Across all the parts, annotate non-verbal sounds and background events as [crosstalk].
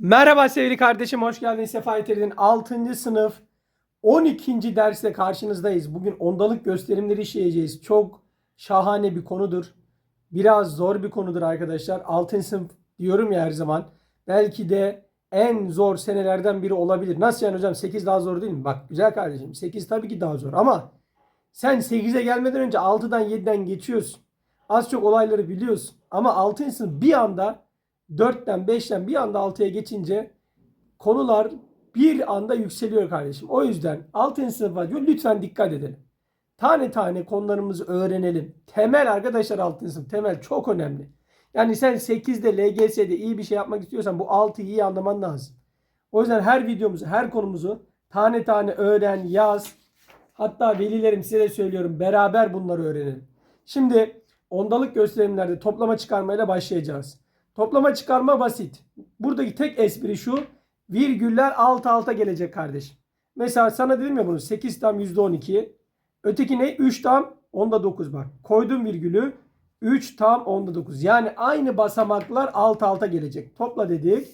Merhaba sevgili kardeşim, hoş geldiniz. Sefa getirdin. 6. sınıf 12. derste karşınızdayız. Bugün ondalık gösterimleri işleyeceğiz. Çok şahane bir konudur. Biraz zor bir konudur arkadaşlar. 6. sınıf diyorum ya her zaman. Belki de en zor senelerden biri olabilir. Nasıl yani hocam 8 daha zor değil mi? Bak güzel kardeşim 8 tabii ki daha zor ama sen 8'e gelmeden önce 6'dan 7'den geçiyorsun. Az çok olayları biliyorsun. Ama 6. sınıf bir anda 4'ten 5'ten bir anda 6'ya geçince konular bir anda yükseliyor kardeşim. O yüzden 6. sınıfa diyor lütfen dikkat edelim. Tane tane konularımızı öğrenelim. Temel arkadaşlar 6. sınıf temel çok önemli. Yani sen 8'de LGS'de iyi bir şey yapmak istiyorsan bu 6'yı iyi anlaman lazım. O yüzden her videomuzu, her konumuzu tane tane öğren, yaz. Hatta velilerim size de söylüyorum beraber bunları öğrenelim. Şimdi ondalık gösterimlerde toplama çıkarmayla başlayacağız. Toplama çıkarma basit. Buradaki tek espri şu. Virgüller alt alta gelecek kardeşim. Mesela sana dedim ya bunu 8 tam %12. Öteki ne? 3 tam onda 9 bak. Koydum virgülü 3 tam onda 9. Yani aynı basamaklar alt alta gelecek. Topla dedik.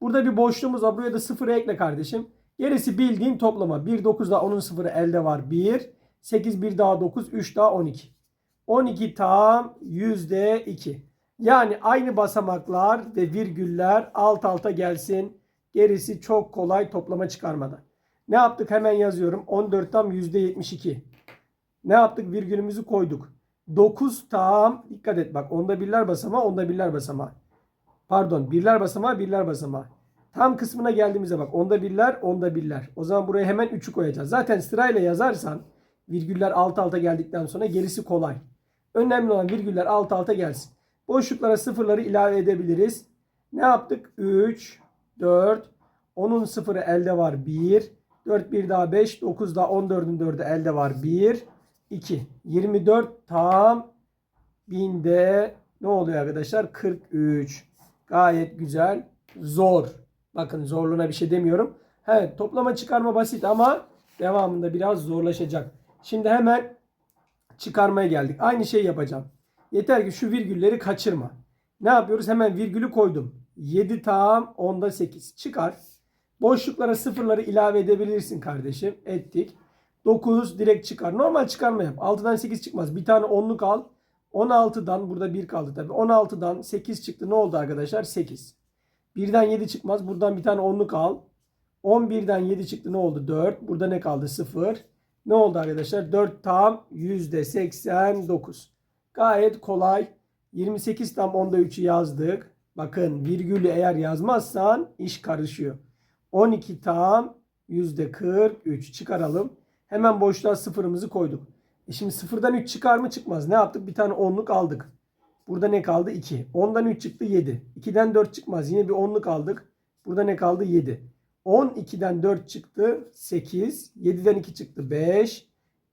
Burada bir boşluğumuz var. Buraya da 0 ekle kardeşim. Gerisi bildiğin toplama. 1 9 daha onun sıfırı elde var. 1. 8 1 daha 9 3 daha 12. 12 tam %2. Yani aynı basamaklar ve virgüller alt alta gelsin. Gerisi çok kolay toplama çıkarmadan. Ne yaptık? Hemen yazıyorum. 14 tam %72. Ne yaptık? Virgülümüzü koyduk. 9 tam dikkat et bak onda birler basamağı onda birler basamağı. Pardon birler basamağı birler basamağı. Tam kısmına geldiğimizde bak onda birler onda birler. O zaman buraya hemen 3'ü koyacağız. Zaten sırayla yazarsan virgüller alt alta geldikten sonra gerisi kolay. Önemli olan virgüller alt alta gelsin. Boşluklara sıfırları ilave edebiliriz. Ne yaptık? 3, 4, 10'un sıfırı elde var 1. 4 1 daha 5, 9 daha 14'ün 4'ü elde var 1, 2. 24 tam binde ne oluyor arkadaşlar? 43. Gayet güzel. Zor. Bakın zorluğuna bir şey demiyorum. Evet toplama çıkarma basit ama devamında biraz zorlaşacak. Şimdi hemen çıkarmaya geldik. Aynı şeyi yapacağım. Yeter ki şu virgülleri kaçırma. Ne yapıyoruz? Hemen virgülü koydum. 7 tam onda 8. Çıkar. Boşluklara sıfırları ilave edebilirsin kardeşim. Ettik. 9 direkt çıkar. Normal çıkarma yap. 6'dan 8 çıkmaz. Bir tane onluk al. 16'dan burada 1 kaldı tabi. 16'dan 8 çıktı. Ne oldu arkadaşlar? 8. 1'den 7 çıkmaz. Buradan bir tane onluk al. 11'den 7 çıktı. Ne oldu? 4. Burada ne kaldı? 0. Ne oldu arkadaşlar? 4 tam %89. Gayet kolay. 28 tam onda 3'ü yazdık. Bakın virgülü eğer yazmazsan iş karışıyor. 12 tam %43 çıkaralım. Hemen boşluğa sıfırımızı koyduk. E şimdi sıfırdan 3 çıkar mı çıkmaz. Ne yaptık? Bir tane onluk aldık. Burada ne kaldı? 2. 10'dan 3 çıktı 7. 2'den 4 çıkmaz. Yine bir onluk aldık. Burada ne kaldı? 7. 12'den 4 çıktı 8. 7'den 2 çıktı 5.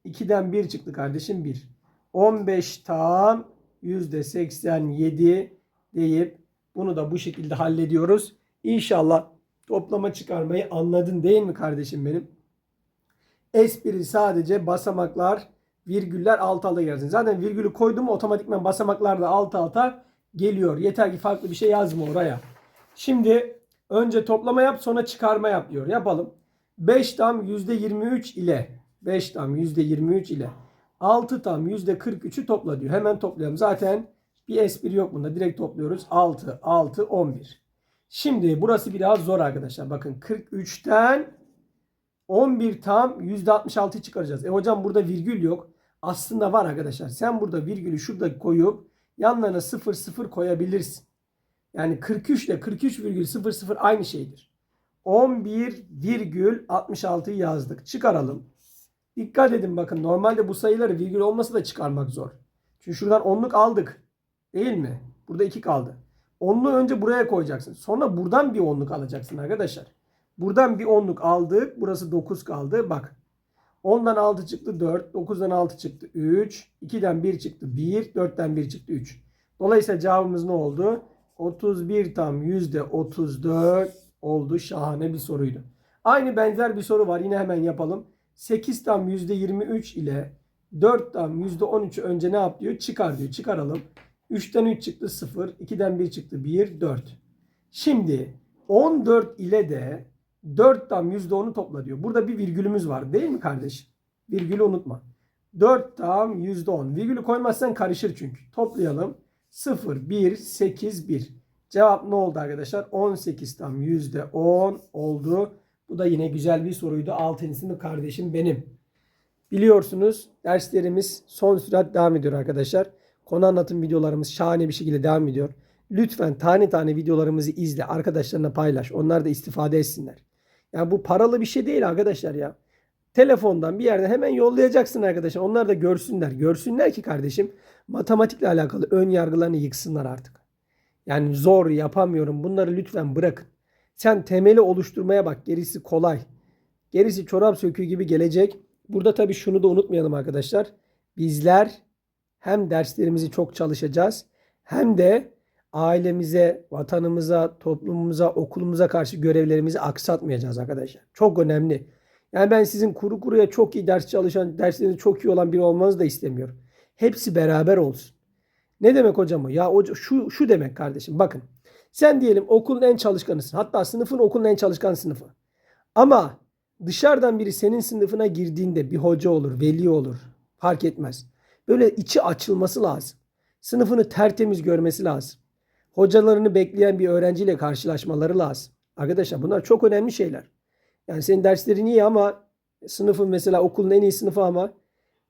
2'den 1 çıktı kardeşim 1. 15 tam %87 deyip bunu da bu şekilde hallediyoruz. İnşallah toplama çıkarmayı anladın değil mi kardeşim benim? Espri sadece basamaklar, virgüller alt alta gelsin. Zaten virgülü koydum otomatikman basamaklar da alt alta geliyor. Yeter ki farklı bir şey yazma oraya. Şimdi önce toplama yap sonra çıkarma yap diyor. Yapalım. 5 tam %23 ile 5 tam %23 ile 6 tam %43'ü topla diyor. Hemen toplayalım. Zaten bir espri yok bunda. Direkt topluyoruz. 6, 6, 11. Şimdi burası biraz zor arkadaşlar. Bakın 43'ten 11 tam %66 çıkaracağız. E hocam burada virgül yok. Aslında var arkadaşlar. Sen burada virgülü şurada koyup yanlarına 0 0 koyabilirsin. Yani 43 ile 43,00 aynı şeydir. 11,66'yı yazdık. Çıkaralım. Dikkat edin bakın normalde bu sayıları virgül olması da çıkarmak zor. Çünkü şuradan onluk aldık. Değil mi? Burada 2 kaldı. Onluğu önce buraya koyacaksın. Sonra buradan bir onluk alacaksın arkadaşlar. Buradan bir onluk aldık. Burası 9 kaldı. Bak. 10'dan 6 çıktı 4. 9'dan 6 çıktı 3. 2'den 1 çıktı 1. 4'ten 1 çıktı 3. Dolayısıyla cevabımız ne oldu? 31 tam %34 oldu. Şahane bir soruydu. Aynı benzer bir soru var. Yine hemen yapalım. 8 tam %23 ile 4 tam %13 önce ne yap diyor? Çıkar diyor. Çıkaralım. 3'ten 3 çıktı 0. 2'den 1 çıktı 1. 4. Şimdi 14 ile de 4 tam %10'u topla diyor. Burada bir virgülümüz var değil mi kardeşim? Virgülü unutma. 4 tam %10. Virgülü koymazsan karışır çünkü. Toplayalım. 0, 1, 8, 1. Cevap ne oldu arkadaşlar? 18 tam %10 oldu. Bu da yine güzel bir soruydu. 6. sınıf kardeşim benim. Biliyorsunuz derslerimiz son sürat devam ediyor arkadaşlar. Konu anlatım videolarımız şahane bir şekilde devam ediyor. Lütfen tane tane videolarımızı izle. Arkadaşlarına paylaş. Onlar da istifade etsinler. Yani bu paralı bir şey değil arkadaşlar ya. Telefondan bir yerden hemen yollayacaksın arkadaşlar. Onlar da görsünler. Görsünler ki kardeşim matematikle alakalı ön yargılarını yıksınlar artık. Yani zor yapamıyorum. Bunları lütfen bırakın. Sen temeli oluşturmaya bak. Gerisi kolay. Gerisi çorap söküğü gibi gelecek. Burada tabii şunu da unutmayalım arkadaşlar. Bizler hem derslerimizi çok çalışacağız hem de ailemize, vatanımıza, toplumumuza, okulumuza karşı görevlerimizi aksatmayacağız arkadaşlar. Çok önemli. Yani ben sizin kuru kuruya çok iyi ders çalışan, dersleriniz çok iyi olan biri olmanızı da istemiyorum. Hepsi beraber olsun. Ne demek hocam? Ya şu, şu demek kardeşim bakın. Sen diyelim okulun en çalışkanısın. Hatta sınıfın okulun en çalışkan sınıfı. Ama dışarıdan biri senin sınıfına girdiğinde bir hoca olur, veli olur. Fark etmez. Böyle içi açılması lazım. Sınıfını tertemiz görmesi lazım. Hocalarını bekleyen bir öğrenciyle karşılaşmaları lazım. Arkadaşlar bunlar çok önemli şeyler. Yani senin derslerin iyi ama sınıfın mesela okulun en iyi sınıfı ama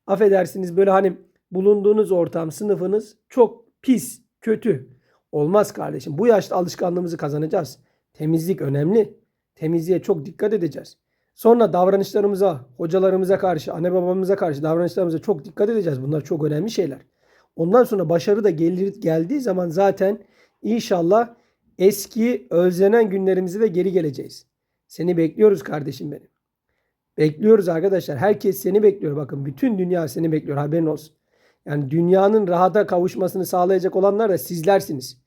affedersiniz böyle hani bulunduğunuz ortam, sınıfınız çok pis, kötü. Olmaz kardeşim. Bu yaşta alışkanlığımızı kazanacağız. Temizlik önemli. Temizliğe çok dikkat edeceğiz. Sonra davranışlarımıza, hocalarımıza karşı, anne babamıza karşı davranışlarımıza çok dikkat edeceğiz. Bunlar çok önemli şeyler. Ondan sonra başarı da gelir, geldiği zaman zaten inşallah eski özlenen günlerimize de geri geleceğiz. Seni bekliyoruz kardeşim benim. Bekliyoruz arkadaşlar. Herkes seni bekliyor. Bakın bütün dünya seni bekliyor. Haberin olsun. Yani dünyanın rahata kavuşmasını sağlayacak olanlar da sizlersiniz.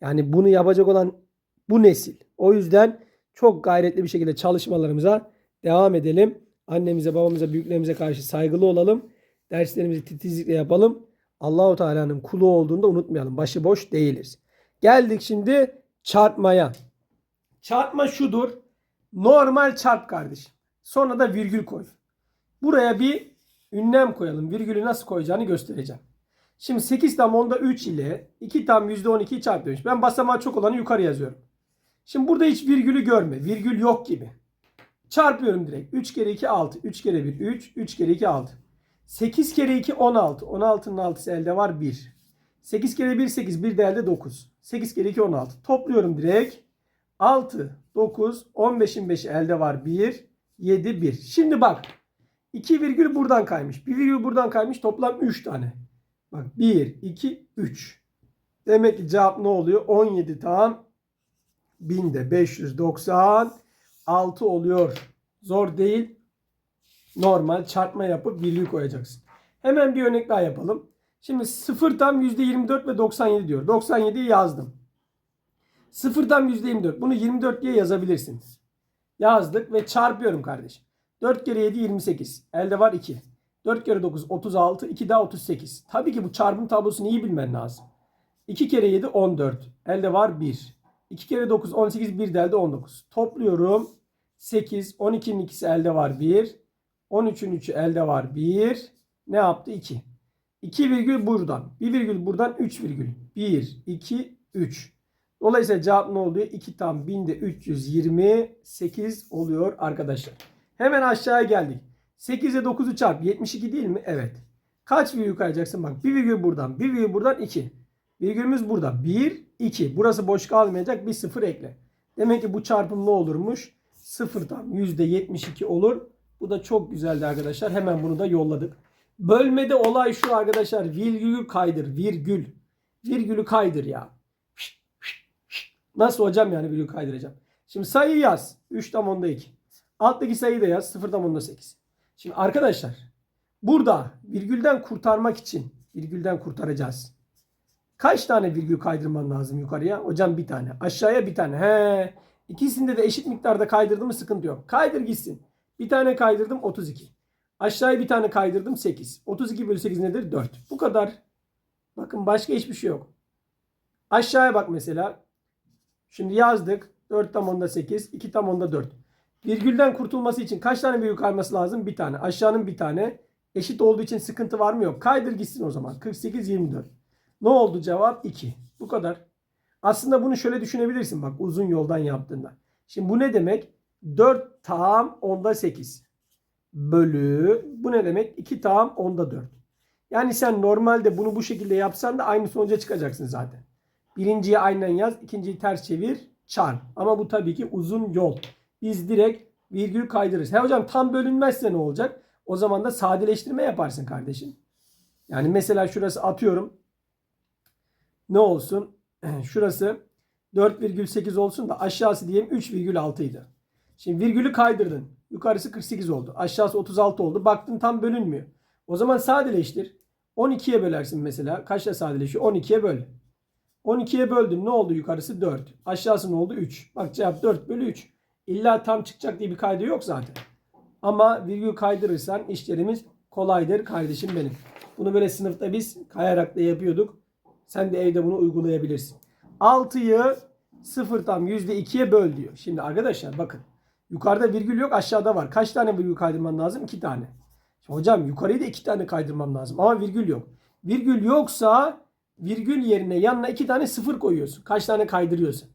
Yani bunu yapacak olan bu nesil. O yüzden çok gayretli bir şekilde çalışmalarımıza devam edelim. Annemize, babamıza, büyüklerimize karşı saygılı olalım. Derslerimizi titizlikle yapalım. Allahu Teala'nın kulu olduğunda unutmayalım. Başıboş değiliz. Geldik şimdi çarpmaya. Çarpma şudur. Normal çarp kardeşim. Sonra da virgül koy. Buraya bir ünlem koyalım. Virgülü nasıl koyacağını göstereceğim. Şimdi 8 tam onda 3 ile 2 tam %12'yi çarp demiş. Ben basamağı çok olanı yukarı yazıyorum. Şimdi burada hiç virgülü görme. Virgül yok gibi. Çarpıyorum direkt. 3 kere 2 6. 3 kere 1 3. 3 kere 2 6. 8 kere 2 16. 16'nın 6'sı elde var 1. 8 kere 1 8. 1 de elde 9. 8 kere 2 16. Topluyorum direkt. 6, 9, 15'in 5'i elde var 1, 7, 1. Şimdi bak. 2 virgül buradan kaymış. 1 virgül buradan kaymış. Toplam 3 tane. Bak 1, 2, 3. Demek ki cevap ne oluyor? 17 tam binde 596 oluyor. Zor değil. Normal çarpma yapıp virgül koyacaksın. Hemen bir örnek daha yapalım. Şimdi 0 tam %24 ve 97 diyor. 97'yi yazdım. 0 tam %24. Bunu 24 diye yazabilirsiniz. Yazdık ve çarpıyorum kardeşim. 4 kere 7 28. Elde var 2. 4 kere 9 36. 2 daha 38. Tabii ki bu çarpım tablosunu iyi bilmen lazım. 2 kere 7 14. Elde var 1. 2 kere 9 18. 1 de elde 19. Topluyorum. 8. 12'nin ikisi elde var 1. 13'ün 3'ü elde var 1. Ne yaptı? 2. 2 virgül buradan. 1 virgül buradan 3 virgül. 1, 2, 3. Dolayısıyla cevap ne oluyor? 2 tam binde 328 oluyor arkadaşlar. Hemen aşağıya geldik. 8 ile 9'u çarp. 72 değil mi? Evet. Kaç virgül kayacaksın? Bak 1 virgül buradan. 1 virgül buradan 2. Virgülümüz burada. 1, 2. Burası boş kalmayacak. Bir sıfır ekle. Demek ki bu çarpım ne olurmuş? 0 tam %72 olur. Bu da çok güzeldi arkadaşlar. Hemen bunu da yolladık. Bölmede olay şu arkadaşlar. Virgülü kaydır. Virgül. Virgülü kaydır ya. Nasıl hocam yani virgül kaydıracağım? Şimdi sayıyı yaz. 3 tam onda 2. Alttaki sayıyı da yaz. 0 tam onda 8. Şimdi arkadaşlar burada virgülden kurtarmak için virgülden kurtaracağız. Kaç tane virgül kaydırman lazım yukarıya? Hocam bir tane. Aşağıya bir tane. He. İkisinde de eşit miktarda kaydırdım mı sıkıntı yok. Kaydır gitsin. Bir tane kaydırdım 32. Aşağıya bir tane kaydırdım 8. 32 bölü 8 nedir? 4. Bu kadar. Bakın başka hiçbir şey yok. Aşağıya bak mesela. Şimdi yazdık. 4 tam onda 8. 2 tam onda 4. Virgülden kurtulması için kaç tane virgül kayması lazım? Bir tane. Aşağının bir tane. Eşit olduğu için sıkıntı var mı? Yok. Kaydır gitsin o zaman. 48, 24. Ne oldu cevap? 2. Bu kadar. Aslında bunu şöyle düşünebilirsin bak uzun yoldan yaptığında. Şimdi bu ne demek? 4 tam onda 8 bölü bu ne demek? 2 tam onda 4. Yani sen normalde bunu bu şekilde yapsan da aynı sonuca çıkacaksın zaten. Birinciyi aynen yaz, ikinciyi ters çevir, çarp. Ama bu tabii ki uzun yol. Biz direkt virgül kaydırırız. He hocam tam bölünmezse ne olacak? O zaman da sadeleştirme yaparsın kardeşim. Yani mesela şurası atıyorum. Ne olsun? [clears throat] Şurası 4,8 olsun da aşağısı diyelim 3,6 idi. Şimdi virgülü kaydırdın. Yukarısı 48 oldu. Aşağısı 36 oldu. Baktın tam bölünmüyor. O zaman sadeleştir. 12'ye bölersin mesela. Kaçla sadeleşiyor? 12'ye böl. 12'ye böldün. Ne oldu yukarısı? 4. Aşağısı ne oldu? 3. Bak cevap 4 bölü 3. İlla tam çıkacak diye bir kaydı yok zaten. Ama virgül kaydırırsan işlerimiz kolaydır kardeşim benim. Bunu böyle sınıfta biz kayarak da yapıyorduk. Sen de evde bunu uygulayabilirsin. 6'yı 0 tam %2'ye böl diyor. Şimdi arkadaşlar bakın. Yukarıda virgül yok aşağıda var. Kaç tane virgül kaydırman lazım? 2 tane. Hocam yukarıyı da 2 tane kaydırmam lazım. Ama virgül yok. Virgül yoksa virgül yerine yanına 2 tane sıfır koyuyorsun. Kaç tane kaydırıyorsun.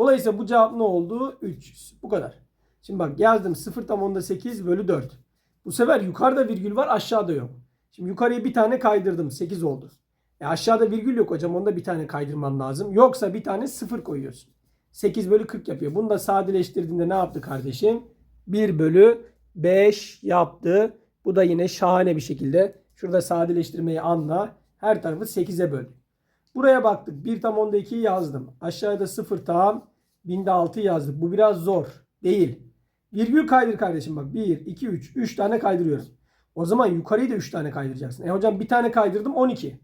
Dolayısıyla bu cevap ne oldu? 300. Bu kadar. Şimdi bak yazdım 0 tam onda 8 bölü 4. Bu sefer yukarıda virgül var aşağıda yok. Şimdi yukarıya bir tane kaydırdım 8 oldu. E aşağıda virgül yok hocam onda bir tane kaydırman lazım. Yoksa bir tane sıfır koyuyorsun. 8 bölü 40 yapıyor. Bunu da sadeleştirdiğinde ne yaptı kardeşim? 1 bölü 5 yaptı. Bu da yine şahane bir şekilde. Şurada sadeleştirmeyi anla. Her tarafı 8'e böl. Buraya baktık. 1 tam onda 2'yi yazdım. Aşağıda 0 tam binde 6 yazdık. Bu biraz zor. Değil. Virgül kaydır kardeşim bak. 1, 2, 3. 3 tane kaydırıyorum. O zaman yukarıyı da 3 tane kaydıracaksın. E hocam bir tane kaydırdım 12.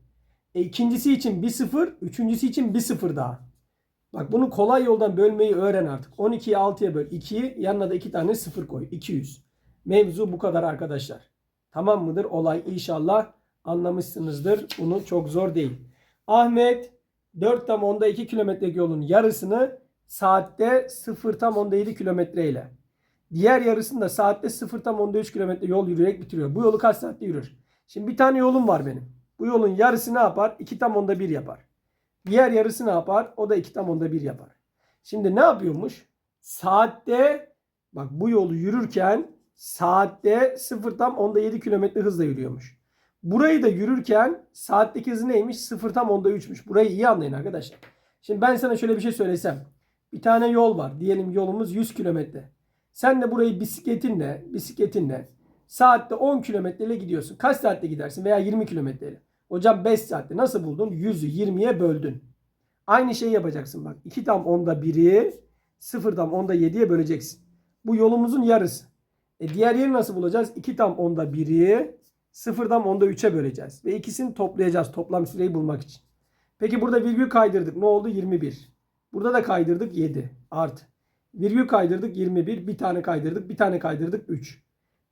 E ikincisi için bir sıfır, üçüncüsü için bir sıfır daha. Bak bunu kolay yoldan bölmeyi öğren artık. 12'yi 6'ya böl. 2'yi yanına da 2 tane sıfır koy. 200. Mevzu bu kadar arkadaşlar. Tamam mıdır? Olay inşallah anlamışsınızdır. Bunu çok zor değil. Ahmet 4 tam onda 2 kilometrelik yolun yarısını saatte 0 tam onda 7 kilometre ile. Diğer yarısını da saatte 0 tam onda 3 kilometre yol yürüyerek bitiriyor. Bu yolu kaç saatte yürür? Şimdi bir tane yolum var benim. Bu yolun yarısı ne yapar? 2 tam onda 1 yapar. Diğer yarısı ne yapar? O da 2 tam onda 1 yapar. Şimdi ne yapıyormuş? Saatte bak bu yolu yürürken saatte 0 tam onda 7 kilometre hızla yürüyormuş. Burayı da yürürken saatteki hızı neymiş? 0 tam onda 3'müş. Burayı iyi anlayın arkadaşlar. Şimdi ben sana şöyle bir şey söylesem. Bir tane yol var. Diyelim yolumuz 100 kilometre. Sen de burayı bisikletinle, bisikletinle saatte 10 kilometreyle gidiyorsun. Kaç saatte gidersin? Veya 20 kilometreyle. Hocam 5 saatte nasıl buldun? 100'ü 20'ye böldün. Aynı şeyi yapacaksın bak. 2 tam onda 1'i 0 tam onda 7'ye böleceksin. Bu yolumuzun yarısı. E diğer yeri nasıl bulacağız? 2 tam onda 1'i 0 tam onda 3'e böleceğiz. Ve ikisini toplayacağız toplam süreyi bulmak için. Peki burada virgül kaydırdık. Ne oldu? 21. Burada da kaydırdık 7 artı. Virgül kaydırdık 21. Bir tane kaydırdık. Bir tane kaydırdık 3.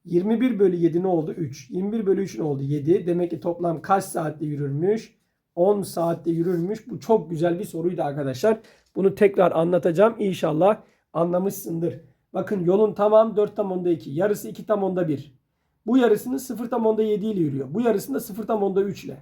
21 bölü 7 ne oldu? 3. 21 bölü 3 ne oldu? 7. Demek ki toplam kaç saatte yürürmüş? 10 saatte yürürmüş. Bu çok güzel bir soruydu arkadaşlar. Bunu tekrar anlatacağım. İnşallah anlamışsındır. Bakın yolun tamam 4 tam onda 2. Yarısı 2 tam onda 1. Bu yarısını 0 tam onda 7 ile yürüyor. Bu yarısını da 0 tam onda 3 ile.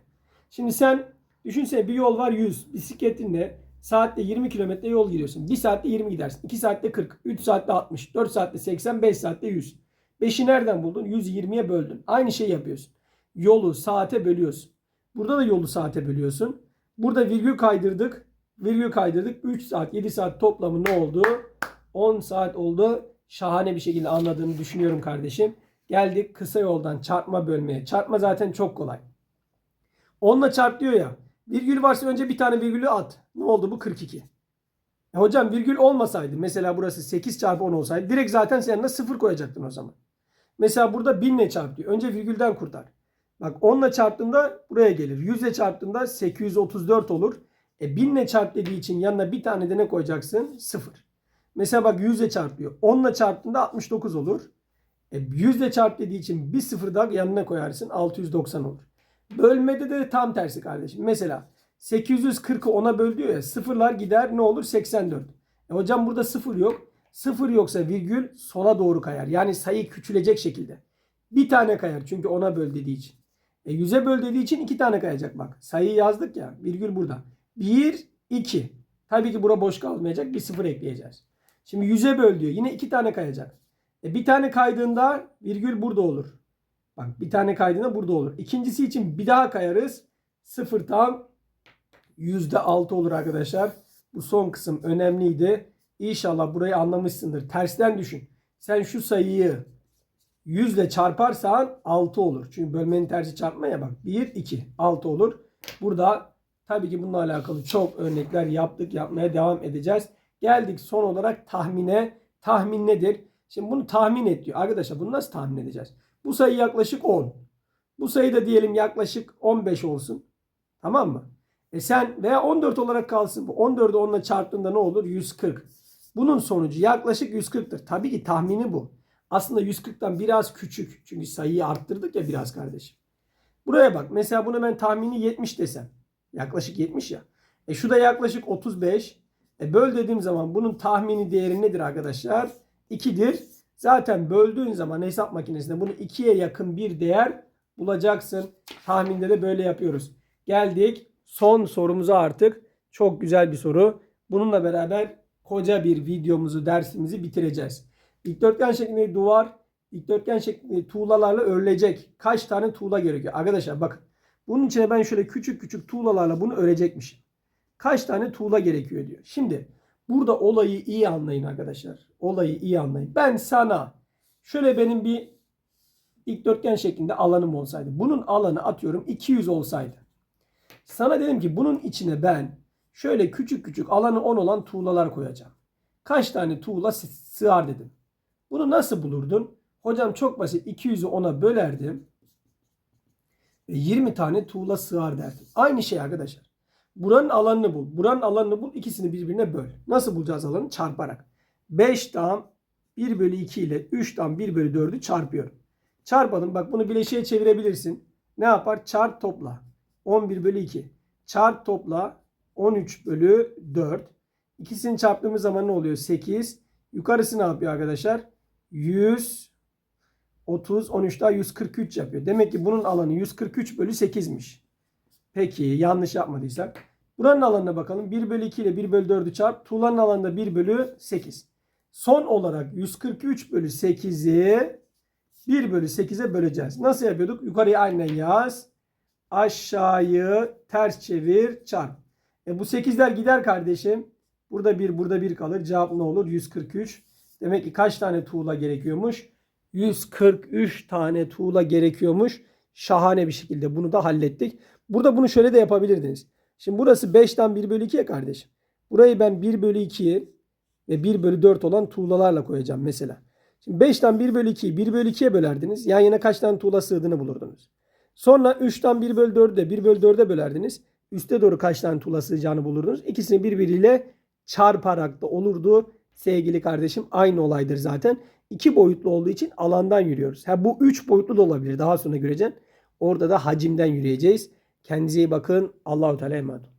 Şimdi sen düşünsene bir yol var 100. Bisikletinle saatte 20 kilometre yol gidiyorsun. 1 saatte 20 gidersin. 2 saatte 40. 3 saatte 60. 4 saatte 80. 5 saatte 100. 5'i nereden buldun? 120'ye böldün. Aynı şeyi yapıyorsun. Yolu saate bölüyorsun. Burada da yolu saate bölüyorsun. Burada virgül kaydırdık. Virgül kaydırdık. 3 saat 7 saat toplamı ne oldu? 10 saat oldu. Şahane bir şekilde anladığını düşünüyorum kardeşim. Geldik kısa yoldan çarpma bölmeye. Çarpma zaten çok kolay. 10'la çarp diyor ya. Virgül varsa önce bir tane virgülü at. Ne oldu bu? 42. E hocam virgül olmasaydı mesela burası 8 çarpı 10 olsaydı direkt zaten sen yanına 0 koyacaktın o zaman. Mesela burada 1000 ile çarp diyor. Önce virgülden kurtar. Bak 10 ile çarptığında buraya gelir. 100 ile çarptığında 834 olur. E 1000 ile çarp dediği için yanına bir tane de ne koyacaksın? 0. Mesela bak 100 ile çarpıyor. 10 ile çarptığında 69 olur. E 100 ile çarp dediği için bir sıfır daha yanına koyarsın 690 olur. Bölmede de tam tersi kardeşim. Mesela 840'ı 10'a böl diyor ya sıfırlar gider ne olur 84. E hocam burada sıfır yok. Sıfır yoksa virgül sola doğru kayar. Yani sayı küçülecek şekilde. Bir tane kayar çünkü ona böl dediği için. E 100'e böl dediği için iki tane kayacak bak. Sayıyı yazdık ya. Virgül burada. 1, 2. Tabii ki bura boş kalmayacak. Bir sıfır ekleyeceğiz. Şimdi 100'e böl diyor. Yine iki tane kayacak. E bir tane kaydığında virgül burada olur. Bak bir tane kaydığında burada olur. İkincisi için bir daha kayarız. Sıfır tam yüzde altı olur arkadaşlar. Bu son kısım önemliydi. İnşallah burayı anlamışsındır. Tersten düşün. Sen şu sayıyı 100 ile çarparsan 6 olur. Çünkü bölmenin tersi çarpma ya bak. 1, 2, 6 olur. Burada tabii ki bununla alakalı çok örnekler yaptık. Yapmaya devam edeceğiz. Geldik son olarak tahmine. Tahmin nedir? Şimdi bunu tahmin et diyor. Arkadaşlar bunu nasıl tahmin edeceğiz? Bu sayı yaklaşık 10. Bu sayı da diyelim yaklaşık 15 olsun. Tamam mı? E sen veya 14 olarak kalsın. Bu 14'ü 10 ile çarptığında ne olur? 140. Bunun sonucu yaklaşık 140'tır. Tabii ki tahmini bu. Aslında 140'tan biraz küçük. Çünkü sayıyı arttırdık ya biraz kardeşim. Buraya bak. Mesela bunu ben tahmini 70 desem. Yaklaşık 70 ya. E şu da yaklaşık 35. E böl dediğim zaman bunun tahmini değeri nedir arkadaşlar? 2'dir. Zaten böldüğün zaman hesap makinesinde bunu 2'ye yakın bir değer bulacaksın. Tahminde de böyle yapıyoruz. Geldik son sorumuza artık. Çok güzel bir soru. Bununla beraber koca bir videomuzu, dersimizi bitireceğiz. Dikdörtgen şeklinde duvar, dikdörtgen şeklinde tuğlalarla örülecek. Kaç tane tuğla gerekiyor? Arkadaşlar bakın. Bunun içine ben şöyle küçük küçük tuğlalarla bunu örecekmişim. Kaç tane tuğla gerekiyor diyor. Şimdi burada olayı iyi anlayın arkadaşlar. Olayı iyi anlayın. Ben sana şöyle benim bir dikdörtgen şeklinde alanım olsaydı. Bunun alanı atıyorum 200 olsaydı. Sana dedim ki bunun içine ben şöyle küçük küçük alanı 10 olan tuğlalar koyacağım. Kaç tane tuğla sığar dedim. Bunu nasıl bulurdun? Hocam çok basit. 200'ü 10'a bölerdim. Ve 20 tane tuğla sığar derdim. Aynı şey arkadaşlar. Buranın alanını bul. Buranın alanını bul. İkisini birbirine böl. Nasıl bulacağız alanı? Çarparak. 5 tam 1 bölü 2 ile 3 tam 1 bölü 4'ü çarpıyorum. Çarpalım. Bak bunu bileşiğe çevirebilirsin. Ne yapar? Çarp topla. 11 bölü 2. Çarp topla 13 bölü 4. İkisini çarptığımız zaman ne oluyor? 8. Yukarısı ne yapıyor arkadaşlar? 100 30 13 daha 143 yapıyor. Demek ki bunun alanı 143 bölü 8'miş. Peki yanlış yapmadıysak. Buranın alanına bakalım. 1 bölü 2 ile 1 bölü 4'ü çarp. Tuğlanın alanında 1 bölü 8. Son olarak 143 bölü 8'i 1 bölü 8'e böleceğiz. Nasıl yapıyorduk? Yukarıya aynen yaz. Aşağıyı ters çevir çarp. E bu 8'ler gider kardeşim. Burada 1 burada 1 kalır. Cevap ne olur? 143. Demek ki kaç tane tuğla gerekiyormuş? 143 tane tuğla gerekiyormuş. Şahane bir şekilde bunu da hallettik. Burada bunu şöyle de yapabilirdiniz. Şimdi burası 5'ten 1 bölü 2'ye kardeşim. Burayı ben 1 bölü 2'ye ve 1 bölü 4 olan tuğlalarla koyacağım mesela. Şimdi 5'ten 1 bölü 2'yi 1 bölü 2'ye bölerdiniz. Yan yana kaç tane tuğla sığdığını bulurdunuz. Sonra 3'ten 1 bölü 4'ü de 1 bölü 4'e bölerdiniz. Üste doğru kaç tane tuğla sığacağını bulurdunuz. İkisini birbiriyle çarparak da olurdu. Sevgili kardeşim aynı olaydır zaten. İki boyutlu olduğu için alandan yürüyoruz. Ha, bu üç boyutlu da olabilir. Daha sonra göreceksin. Orada da hacimden yürüyeceğiz. Kendinize iyi bakın. Allahu Teala emanet.